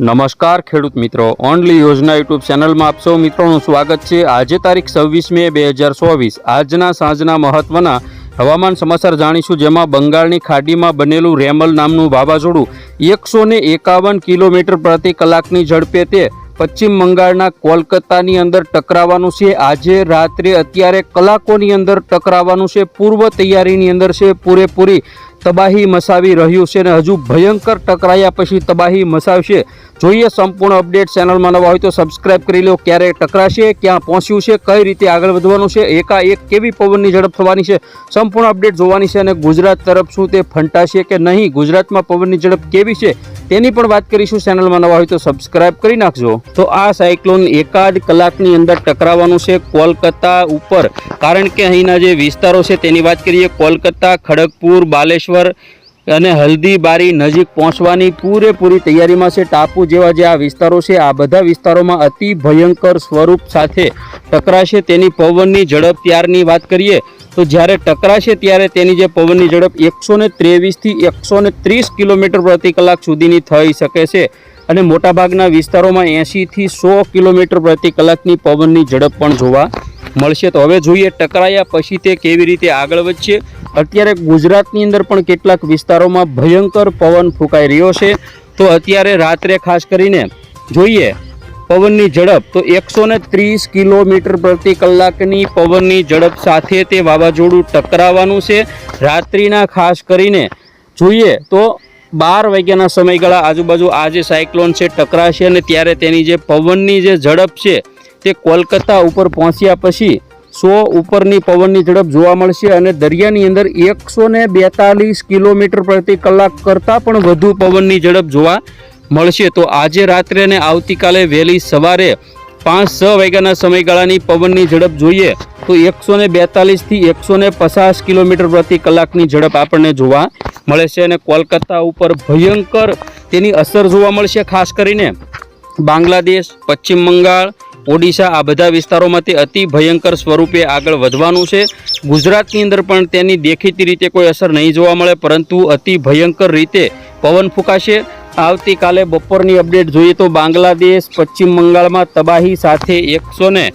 નમસ્કાર, ખેડૂત મિત્રો. ઓનલી યોજના યુટ્યુબ ચેનલમાં આપ સૌ મિત્રોનું સ્વાગત છે. આજે તારીખ છવ્વીસ મે બે હજાર ચોવીસ. આજના સાંજના મહત્વના હવામાન સમાચાર જાણીશું, જેમાં બંગાળની ખાડીમાં બનેલું રેમલ નામનું વાવાઝોડું એકસો ને એકાવન કિલોમીટર પ્રતિ કલાકની ઝડપે તે પશ્ચિમ બંગાળના કોલકાતાની અંદર ટકરાવાનું છે. આજે રાત્રે અત્યારે કલાકોની અંદર ટકરાવાનું છે. પૂર્વ તૈયારીની અંદર છે. પૂરેપૂરી તબાહી મસાવી રહ્યું છે અને હજુ ભયંકર ટકરાયા પછી તબાહી મચાવશે. જોઈએ સંપૂર્ણ અપડેટ ચેનલમાં નવા હોય તો સબસ્ક્રાઇબ કરી લો. ક્યારે ટકરાશે, ક્યાં પહોંચ્યું છે, કઈ રીતે આગળ વધવાનું છે, એકાએક કેવી પવનની ઝડપ થવાની છે, સંપૂર્ણ અપડેટ જોવાની છે અને ગુજરાત તરફ શું તે ફંટાશે કે નહીં, ગુજરાતમાં પવનની ઝડપ કેવી છે, તેની પણ વાત કરીશું ચેનલમાં નવા હોય તો સબસ્ક્રાઇબ કરી નાખજો. તો આ સાયક્લોન એકાદ કલાકની અંદર ટકરાવાનું છે કોલકાતા ઉપર. કારણ કે અહીંના જે વિસ્તારો છે તેની વાત કરીએ, કોલકાતા, ખડગપુર, બાલેશ્વર અને હલ્દીબારી નજીક પહોંચવાની પૂરેપૂરી તૈયારીમાં છે. ટાપુ જેવા જે આ વિસ્તારો છે, આ બધા વિસ્તારોમાં અતિ ભયંકર સ્વરૂપ સાથે ટકરાશે તેની પવનની ઝડપ ત્યારની વાત કરીએ તો જ્યારે ટકરાશે ત્યારે તેની જે પવનની ઝડપ એકસો ને ત્રેવીસથી એકસો ને ત્રીસ કિલોમીટર પ્રતિ કલાક સુધીની થઈ શકે છે અને મોટાભાગના વિસ્તારોમાં એંશીથી સો કિલોમીટર પ્રતિ કલાકની પવનની ઝડપ પણ જોવા મળશે. તો હવે જોઈએ ટકરાયા પછી તે કેવી રીતે આગળ વધશે. અત્યારે ગુજરાતની અંદર પણ કેટલાક વિસ્તારોમાં ભયંકર પવન ફૂંકાઈ રહ્યો છે. તો અત્યારે રાત્રે ખાસ કરીને જોઈએ પવનની ઝડપ, તો એકસો ને ત્રીસ કિલોમીટર પ્રતિ કલાકની પવનની ઝડપ સાથે તે વાવાઝોડું ટકરાવાનું છે. રાત્રિના ખાસ કરીને જોઈએ તો બાર વાગ્યાના સમયગાળા આજુબાજુ આ જે સાયક્લોન છે ટકરાશે અને ત્યારે તેની જે પવનની જે ઝડપ છે તે કોલકાતા ઉપર પહોંચ્યા પછી સો ઉપરની પવનની ઝડપ જોવા મળશે અને દરિયાની અંદર એકસો બેતાલીસ કિલોમીટર પ્રતિ કલાક કરતાં પણ વધુ પવનની ઝડપ જોવા મળશે. તો આજે રાત્રે અને આવતીકાલે વહેલી સવારે પાંચ છ વાગ્યાના સમયગાળાની પવનની ઝડપ જોઈએ તો એકસો ને બેતાલીસથી એકસો ને પચાસ કિલોમીટર પ્રતિ કલાકની ઝડપ આપણને જોવા મળે છે અને કોલકાતા ઉપર ભયંકર તેની અસર જોવા મળશે, ખાસ કરીને બાંગ્લાદેશ, પશ્ચિમ બંગાળ ઓડિશા આ બધા વિસ્તારોમાં તે અતિ ભયંકર સ્વરૂપે આગળ વધવાનું છે. ગુજરાતની અંદર પણ તેની દેખીતી રીતે કોઈ અસર નહીં જોવા મળે, પરંતુ અતિ ભયંકર રીતે પવન ફૂંકાશે. આવતીકાલે બપોરની અપડેટ જોઈએ તો બાંગ્લાદેશ, પશ્ચિમ બંગાળમાં તબાહી સાથે એકસો ને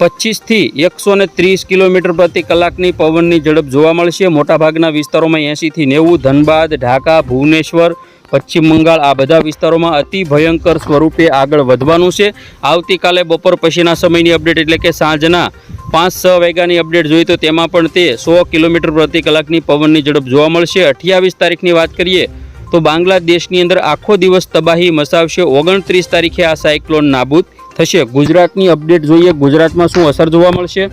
પચીસથી એકસો ને ત્રીસ કિલોમીટર પ્રતિ કલાકની પવનની ઝડપ જોવા મળશે. મોટાભાગના વિસ્તારોમાં એંશીથી નેવું, ધનબાદ, ઢાકા, ભુવનેશ્વર પશ્ચિમ બંગાળ આ બધા વિસ્તારોમાં અતિ ભયંકર સ્વરૂપે આગળ વધવાનું છે. આવતીકાલે બપોર પછીના સમયની અપડેટ એટલે કે સાંજના પાંચ છ વાગ્યાની અપડેટ જોઈએ તો તેમાં પણ તે સો કિલોમીટર પ્રતિ કલાકની પવનની ઝડપ જોવા મળશે. અઠ્યાવીસ તારીખની વાત કરીએ તો બાંગ્લાદેશની અંદર આખો દિવસ તબાહી મચાવશે. ઓગણત્રીસ તારીખે આ સાયક્લોન નાબૂદ થશે. ગુજરાતની અપડેટ જોઈએ. ગુજરાતમાં શું અસર જોવા મળશે?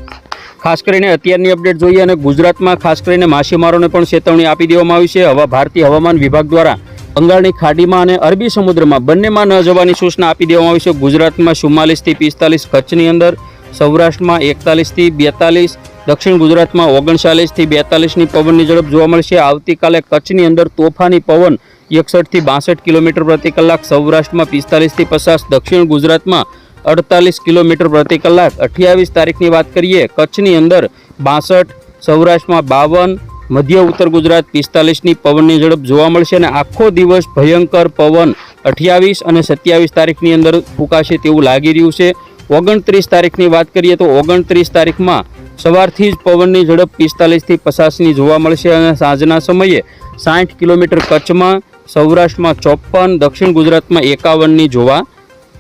ખાસ કરીને અત્યારની અપડેટ જોઈએ અને ગુજરાતમાં ખાસ કરીને માછીમારોને પણ ચેતવણી આપી દેવામાં આવી છે. હવા ભારતીય હવામાન વિભાગ દ્વારા બંગાળની ખાડીમાં અને અરબી સમુદ્રમાં બંનેમાં ન જવાની સૂચના આપી દેવામાં આવી છે. ગુજરાતમાં ચુમ્માલીસથી પિસ્તાલીસ, કચ્છની અંદર સૌરાષ્ટ્રમાં એકતાલીસથી બેતાલીસ, દક્ષિણ ગુજરાતમાં ઓગણચાલીસથી બેતાલીસની પવનની ઝડપ જોવા મળશે આવતીકાલે કચ્છની અંદર તોફાની પવન એકસઠથી બાસઠ કિલોમીટર પ્રતિ કલાક, સૌરાષ્ટ્રમાં પિસ્તાલીસથી પચાસ, દક્ષિણ ગુજરાતમાં અડતાલીસ કિલોમીટર પ્રતિ કલાક. અઠ્યાવીસ તારીખની વાત કરીએ, કચ્છની અંદર બાસઠ, સૌરાષ્ટ્રમાં બાવન, મધ્ય ઉત્તર ગુજરાત પિસ્તાલીસની પવનની ઝડપ જોવા મળશે અને આખો દિવસ ભયંકર પવન અઠ્યાવીસ અને સત્યાવીસ તારીખની અંદર ફૂંકાશે તેવું લાગી રહ્યું છે. ઓગણત્રીસ તારીખની વાત કરીએ તો ઓગણત્રીસ તારીખમાં સવારથી જ પવનની ઝડપ પિસ્તાલીસથી પચાસની જોવા મળશે અને સાંજના સમયે સાઠ કિલોમીટર કચ્છમાં, સૌરાષ્ટ્રમાં ચોપન દક્ષિણ ગુજરાતમાં એકાવનની જોવા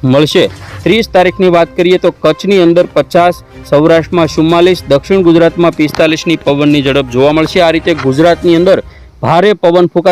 મળશે. ત્રીસ તારીખની વાત કરીએ તો કચ્છની અંદર પચાસ, સૌરાષ્ટ્રમાં ચુમ્માલીસ, દક્ષિણ ગુજરાતમાં પિસ્તાલીસની પવનની ઝડપ જોવા મળશે. આ રીતે ગુજરાતની અંદર ભારે પવન ફૂંકાશે.